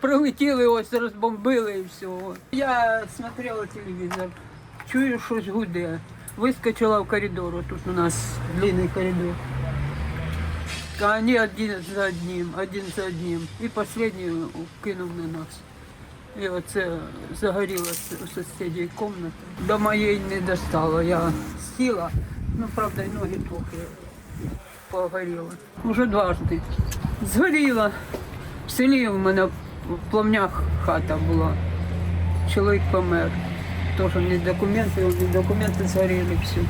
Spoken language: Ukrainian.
прилетіли, ось розбомбили і все. Я смотрела телевізор, чую, щось гуде. Вискочила в коридор, тут у нас длинний коридор. А они один за одним, один за одним. І последний кинув на нас. І оце загорілася у сусідній кімнаті. До моєї не достало. Я сіла, ну правда, і ноги трохи погоріли. Уже дважди. Згоріла. В селі у мене в пламнях хата була. Чоловік помер. Теж не документи, документи згоріли все.